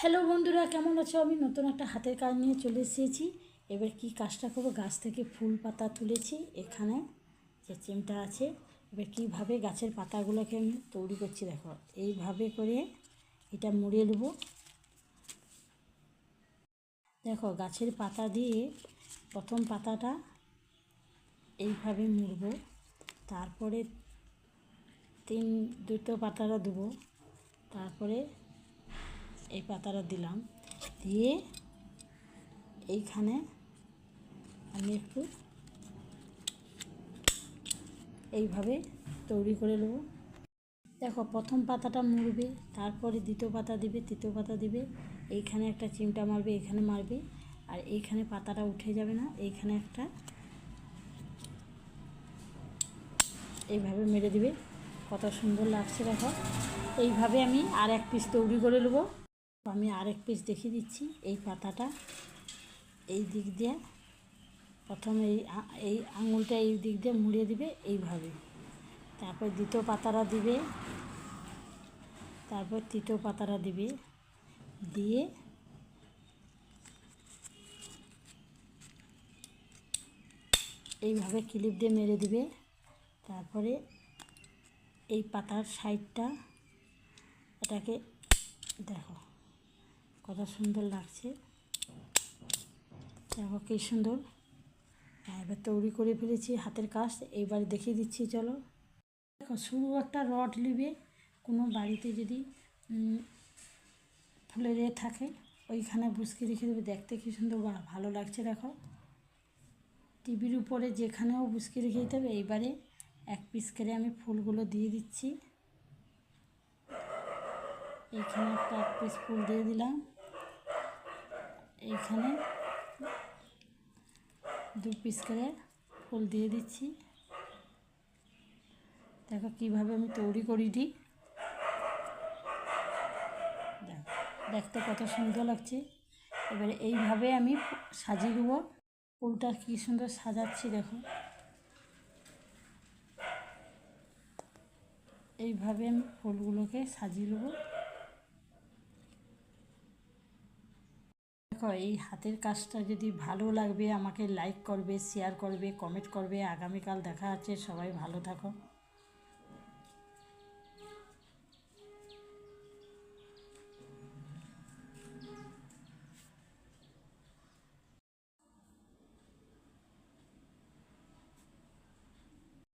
Hello বন্ধুরা, কেমন আছো? আমি নতুন একটা হাতের কাজ নিয়ে চলে এসেছি। এবার কি কাজটা করব? গাছ থেকে ফুল পাতা তুলেছি। এখানে যে চিমটা আছে, এবার কীভাবে গাছের পাতাগুলোকে আমি তৈরি করছি দেখো। এইভাবে করে এটা মুড়িয়ে নেব। দেখো, গাছের পাতা দিয়ে প্রথম পাতাটা এইভাবে মুড়ব। তারপরে তিন, দুটো পাতাটা দেবো। তারপরে এই পাতাটা দিলাম। দিয়ে এইখানে আমি একটু এইভাবে তৈরি করে নেব। দেখো, প্রথম পাতাটা মুড়বে, তারপরে দ্বিতীয় পাতা দিবে, তৃতীয় পাতা দিবে, এইখানে একটা চিমটা মারবে এখানে মারবে, আর এইখানে পাতাটা উঠে যাবে না, এইখানে একটা এইভাবে মেরে দিবে। কত সুন্দর লাগছে দেখো। এইভাবে আমি আর এক পিস তৈরি করে নেব। আমি আরেক পিস দেখিয়ে দিচ্ছি, এই পাতাটা। এই দিক দিয়ে প্রথমে এই এই আঙুলটা এই দিক দিয়ে মুড়িয়ে দিবে এইভাবে। তারপর দ্বিতীয় পাতাটা দিবে। তারপর তৃতীয় পাতাটা দিবে। দিয়ে এইভাবে ক্লিপ দিয়ে মেরে দিবে। তারপরে এই পাতার সাইডটা এটাকে দেখো। কত সুন্দর লাগছে। দেখো কী সুন্দর। হ্যাঁ, এবার তৈরি করে ফেলেছি হাতের কাজ। এইবার দেখিয়ে দিচ্ছি চলো। দেখো শুরু একটা রড নিবে। কোনো বাড়িতে যদি ফুলের এ থাকে ওইখানে বুসকে রেখে দেবে। দেখতে কী সুন্দর। ভালো লাগছে দেখো। টিভির উপরে যেখানেও বুসকে রেখে দিতে হবে। এইবারে এক পিস করে আমি ফুলগুলো দিয়ে দিচ্ছি। এইখানে একটা এক পিস ফুল দিয়ে দিলাম। এইখানে দু পিস করে ফুল দিয়ে দিচ্ছি। দেখো কীভাবে আমি তৈরি করি দিই দেখতে কত সুন্দর লাগছে। এবারে এইভাবে আমি সাজিয়ে দেবো। ফুলটা কী সুন্দর সাজাচ্ছি দেখো। এইভাবে আমি ফুলগুলোকে সাজিয়ে নেব দেখো এই হাতের কাজটা যদি ভালো লাগবে আমাকে লাইক করবে শেয়ার করবে কমেন্ট করবে। আগামীকাল দেখা আছে সবাই ভালো থাকো।